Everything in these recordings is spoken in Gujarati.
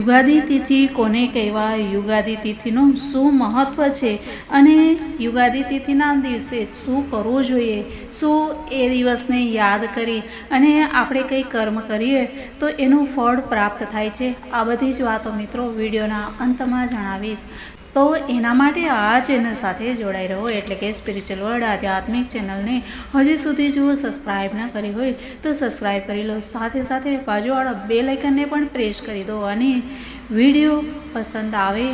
યુગાદી તિથિ કોને કહેવાય? યુગાદી તિથિનું શું મહત્ત્વ છે? અને યુગાદી તિથિના દિવસે શું કરવું જોઈએ? શું એ દિવસને યાદ કરી અને આપણે કંઈ કર્મ કરીએ તો એનું ફળ પ્રાપ્ત થાય છે? આ બધી જ વાતો મિત્રો વિડીયોના અંતમાં જણાવીશ. તો એના માટે આ ચેનલ સાથે જોડાઈ રહો એટલે કે સ્પિરિચ્યુઅલ વર્ડ આધ્યાત્મિક ચેનલને હજી સુધી જો સબસ્ક્રાઈબ ના કરી હોય તો સબસ્ક્રાઈબ કરી લો. સાથે સાથે બાજુવાળા બે લાઇકનને પણ પ્રેસ કરી દો અને વીડિયો પસંદ આવે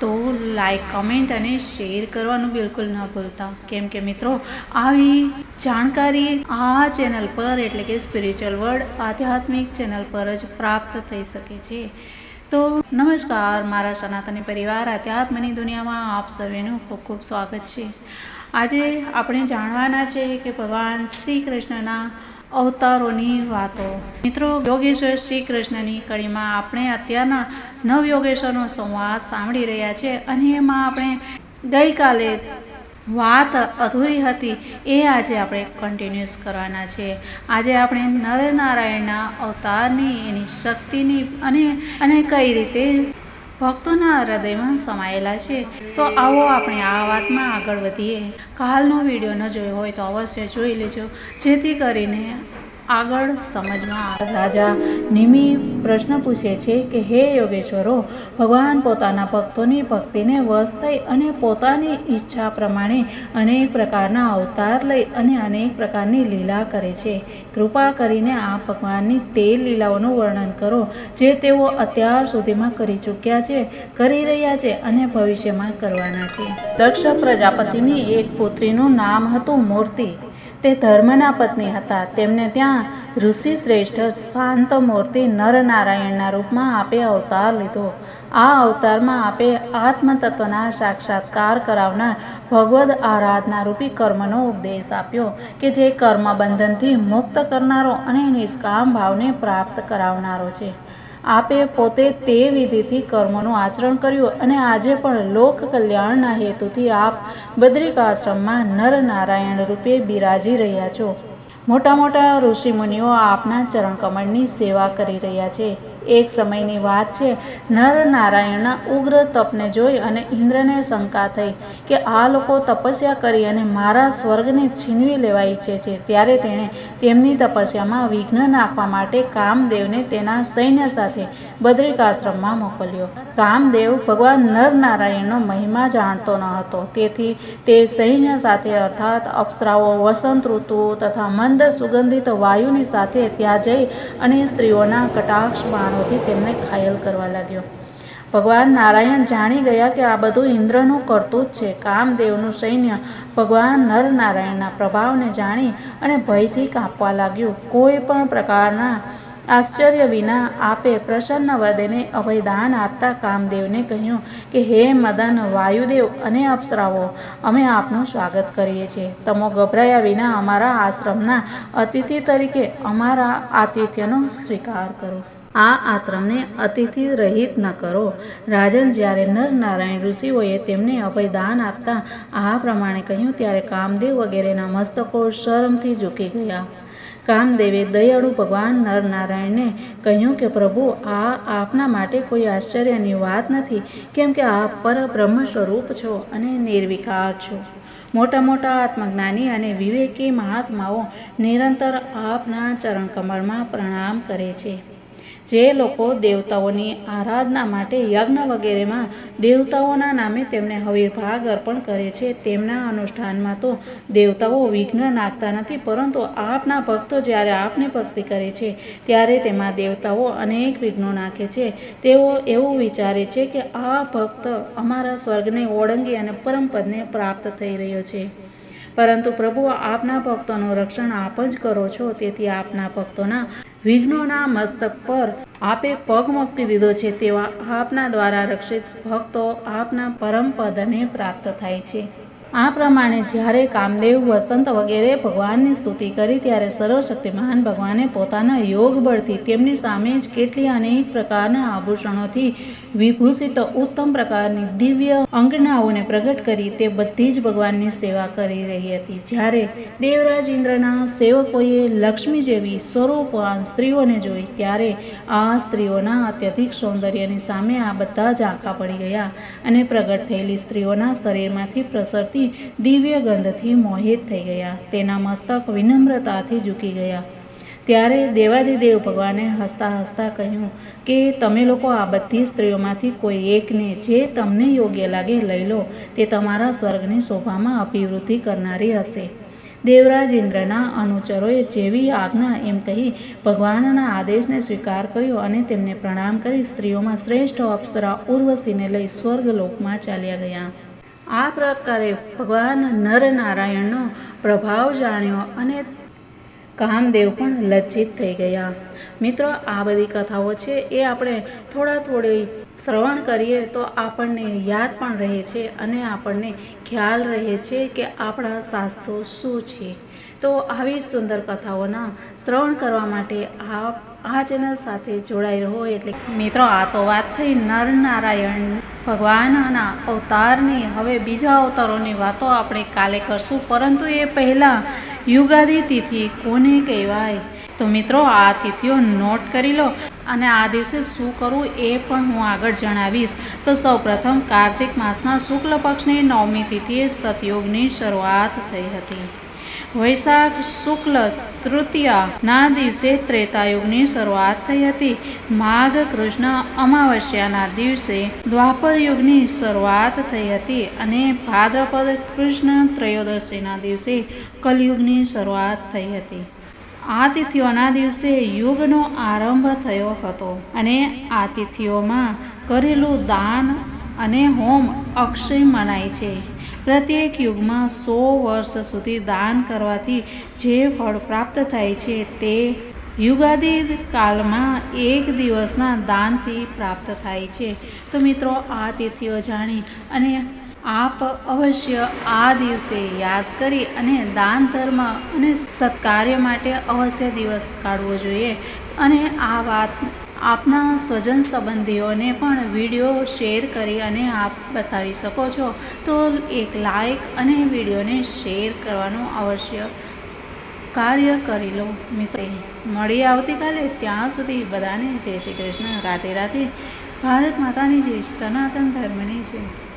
તો લાઈક કમેન્ટ અને શેર કરવાનું બિલકુલ ન ભૂલતા. કેમ કે મિત્રો, આવી જાણકારી આ ચેનલ પર એટલે કે સ્પિરિચ્યુઅલ વર્ડ આધ્યાત્મિક ચેનલ પર જ પ્રાપ્ત થઈ શકે છે. તો નમસ્કાર. મારા સનાતની પરિવાર, આધ્યાત્મની દુનિયામાં આપ સૌનું ખૂબ ખૂબ સ્વાગત છે. આજે આપણે જાણવાના છે કે ભગવાન શ્રી કૃષ્ણના અવતારોની વાતો. મિત્રો, યોગેશ્વર શ્રી કૃષ્ણની કડીમાં આપણે અત્યારના નવ યોગેશ્વરનો સંવાદ સાંભળી રહ્યા છે અને એમાં આપણે ગઈકાલે વાત અધૂરી હતી એ આજે આપણે કન્ટિન્યુઅસ કરવાના છે. આજે આપણે નરનારાયણના અવતારની, એની શક્તિની અને અને કઈ રીતે ભક્તોના હૃદયમાં સમાયેલા છે. તો આવો આપણે આ વાતમાં આગળ વધીએ. કાલનો વીડિયો ન જોયો હોય તો અવશ્ય જોઈ લેજો. જેથી કરીને આગળ સમજમાં રાજા નિમિ પ્રશ્ન પૂછે છે કે, હે યોગેશ્વરો, ભગવાન પોતાના ભક્તોની ભક્તિને વશ થઈ અને પોતાની ઈચ્છા પ્રમાણે અનેક પ્રકારના અવતાર લઈ અને અનેક પ્રકારની લીલા કરે છે. કૃપા કરીને આ ભગવાનની તે લીલાઓનું વર્ણન કરો, જે તેઓ અત્યાર સુધીમાં કરી ચૂક્યા છે, કરી રહ્યા છે અને ભવિષ્યમાં કરવાના છે. દક્ષ પ્રજાપતિની એક પુત્રીનું નામ હતું મૂર્તિ. તે ધર્મના પત્ની હતા. તેમને ત્યાં ઋષિ શ્રેષ્ઠ શાંત મૂર્તિ નરનારાયણના રૂપમાં આપે અવતાર લીધો. આ અવતારમાં આપે આત્મતત્વના સાક્ષાત્કાર કરાવનાર ભગવદ આરાધના રૂપી કર્મનો ઉપદેશ આપ્યો કે જે કર્મ બંધનથી મુક્ત કરનારો અને નિષ્કામ ભાવને પ્રાપ્ત કરાવનારો છે. આપે પોતે તે વિધિથી કર્મોનું આચરણ કર્યું અને આજે પણ લોક કલ્યાણના હેતુથી આપ બદ્રિકાશ્રમમાં નર નારાયણ રૂપે બિરાજી રહ્યા છો. મોટા મોટા ઋષિમુનિઓ આપના ચરણકમળની સેવા કરી રહ્યા છે. એક સમયની વાત છે. નર નારાયણના ઉગ્ર તપને જોઈ અને ઇન્દ્રને શંકા થઈ કે આ લોકો તપસ્યા કરી અને મારા સ્વર્ગને છીનવી લેવા ઈચ્છે છે. ત્યારે તેણે તેમની તપસ્યામાં વિઘ્ન નાખવા માટે કામદેવને તેના સૈન્ય સાથે બદ્રિકાશ્રમમાં મોકલ્યો. કામદેવ ભગવાન નર નારાયણનો મહિમા જાણતો ન હતો. તેથી તે સૈન્ય સાથે અર્થાત અપ્સરાઓ, વસંત ઋતુ તથા મંદ સુગંધિત વાયુની સાથે ત્યાં જઈ અને સ્ત્રીઓના કટાક્ષ બાણોથી તેમને ઘાયલ કરવા લાગ્યો. ભગવાન નારાયણ જાણી ગયા કે આ બધું ઇન્દ્રનું કરતું જ છે. કામદેવનું સૈન્ય ભગવાન નર નારાયણના પ્રભાવને જાણી અને ભયથી કાંપવા લાગ્યું. કોઈ પણ પ્રકારના આશ્ચર્ય વિના આપે પ્રસન્ન વદને અભયદાન આપતા કામદેવને કહ્યું કે, હે મદન, વાયુદેવ અને અપ્સરાઓ, અમે આપનું સ્વાગત કરીએ છીએ. તમો ગભરાયા વિના અમારા આશ્રમના અતિથિ તરીકે અમારા આતિથ્યનો સ્વીકાર કરો. આ આશ્રમને અતિથિ રહિત ન કરો. રાજન જ્યારે નર નારાયણ ઋષિઓએ તેમને અભયદાન આપતા આ પ્રમાણે કહ્યું, ત્યારે કામદેવ વગેરેના મસ્તકો શરમથી ઝૂકી ગયા. કામદેવે દયાળુ ભગવાન નર નારાયણને કહ્યું કે, પ્રભુ, આ આપના માટે કોઈ આશ્ચર્યની વાત નથી, કેમ કે આપ પરબ્રહ્મ સ્વરૂપ છો અને નિર્વિકાર છો. મોટા મોટા આત્મજ્ઞાની અને વિવેકી મહાત્માઓ નિરંતર આપના ચરણકમળમાં પ્રણામ કરે છે. જે લોકો દેવતાઓની આરાધના માટે યજ્ઞ વગેરેમાં દેવતાઓના નામે તેમને હવિર્ભાગ અર્પણ કરે છે. તેમના અનુષ્ઠાનમાં તો દેવતાઓ વિઘ્ન નાખતા નથી, પરંતુ આપના ભક્તો જ્યારે આપની ભક્તિ કરે છે, ત્યારે તેમાં દેવતાઓ અનેક વિઘ્નો નાખે છે. તેઓ એવું વિચારે છે કે આ ભક્ત અમારા સ્વર્ગને ઓળંગી અને પરમપદને પ્રાપ્ત થઈ રહ્યો છે. પરંતુ પ્રભુ, આપના ભક્તોનું રક્ષણ આપ જ કરો છો. તેથી આપના ભક્તોના વિઘ્નોના મસ્તક પર આપે પગ મૂકી દીધો છે. તેવા આપના દ્વારા રક્ષિત ભક્તો આપના પરમ પદને પ્રાપ્ત થાય છે. આ પ્રમાણે જ્યારે કામદેવ, વસંત વગેરે ભગવાનની સ્તુતિ કરી ત્યારે સર્વશક્તિમાન ભગવાને પોતાના યોગ બળથી તેમની સામે જ કેટલી અનેક પ્રકારના આભૂષણોથી વિભૂષિત ઉત્તમ પ્રકારની દિવ્ય અંગનાઓને પ્રગટ કરી તે બધી જ ભગવાનની સેવા કરી રહી હતી. જ્યારે દેવરાજ ઇન્દ્રના સેવકોએ લક્ષ્મી જેવી સ્વરૂપવાન સ્ત્રીઓને જોઈ ત્યારે આ સ્ત્રીઓના અત્યધિક સૌંદર્યની સામે આ બધા જ આંખા પડી ગયા અને પ્રગટ થયેલી સ્ત્રીઓના શરીરમાંથી પ્રસરતી દિવ્ય ગંધથી મોહિત થઈ ગયા. તેના મસ્તક વિનમ્રતાથી ઝૂકી ગયા. ત્યારે દેવાદિદેવ ભગવાને હસતા હસતા કહ્યું કે, તમે લોકો આ બધી સ્ત્રીઓમાંથી કોઈ એકને જે તમને યોગ્ય લાગે લઈ લો, તે તમારા સ્વર્ગની શોભામાં અભિવૃદ્ધિ કરનારી હશે. દેવરાજ ઇન્દ્રના અનુચરોએ જેવી આજ્ઞા એમ કહી ભગવાનના આદેશને સ્વીકાર કર્યો અને તેમને પ્રણામ કરી સ્ત્રીઓમાં શ્રેષ્ઠ અપ્સરા ઉર્વશીને લઈ સ્વર્ગલોકમાં ચાલ્યા ગયા. આ પ્રકારે ભગવાન નરનારાયણનો પ્રભાવ જાણ્યો અને કામદેવ પણ લજ્જિત થઈ ગયા. મિત્રો, આ બધી કથાઓ છે એ આપણે થોડા થોડી શ્રવણ કરીએ તો આપણને યાદ પણ રહે છે અને આપણને ખ્યાલ રહે છે કે આપણા શાસ્ત્રો શું છે. તો આવી સુંદર કથાઓના શ્રવણ કરવા માટે આપ આ ચેનલ સાથે જોડાઈ રહો એટલે મિત્રો, આ તો વાત થઈ નરનારાયણ ભગવાનના અવતારની હવે બીજા અવતારોની વાતો આપણે કાલે કરશું, પરંતુ એ પહેલાં યુગાદી તિથિ કોને કહેવાય? તો મિત્રો, આ તિથિઓ નોટ કરી લો અને આ દિવસે શું કરવું એ પણ હું આગળ જણાવીશ. તો સૌપ્રથમ કાર્તિક માસના શુક્લ પક્ષની નવમી તિથિએ સતયોગની શરૂઆત થઈ હતી. વૈશાખ, શુક્લ તૃતીયાના દિવસે ત્રેતાયુગની શરૂઆત થઈ હતી. માઘ, કૃષ્ણ અમાવસ્યાના દિવસે દ્વાપર યુગની શરૂઆત થઈ હતી અને ભાદ્રપદ, કૃષ્ણ ત્રયોદશીના દિવસે કલયુગની શરૂઆત થઈ હતી. આ દિવસે યુગનો આરંભ થયો હતો અને આ તિથિઓમાં કરેલું દાન અને હોમ અક્ષય મનાય છે. પ્રત્યેક યુગમાં સો વર્ષ સુધી દાન કરવાથી જે ફળ પ્રાપ્ત થાય છે તે યુગાદી કાલમાં એક દિવસના દાનથી પ્રાપ્ત થાય છે. તો મિત્રો, આ તિથિઓ જાણી અને આપ અવશ્ય આ દિવસે યાદ કરી અને દાન ધર્મ અને સત્કાર્ય માટે અવશ્ય દિવસ કાઢવો જોઈએ. અને આ વાત આપના સ્વજન સંબંધીઓને પણ વીડિયો શેર કરી અને આપ બતાવી શકો છો. તો એક લાઈક અને વિડીયોને શેર કરવાનું અવશ્ય કાર્ય કરી લો. મિત્રો મળી આવતીકાલે. ત્યાં સુધી બધાને જય શ્રી કૃષ્ણ. રાતે રાતે. ભારત માતાની જે સનાતન ધર્મની છે.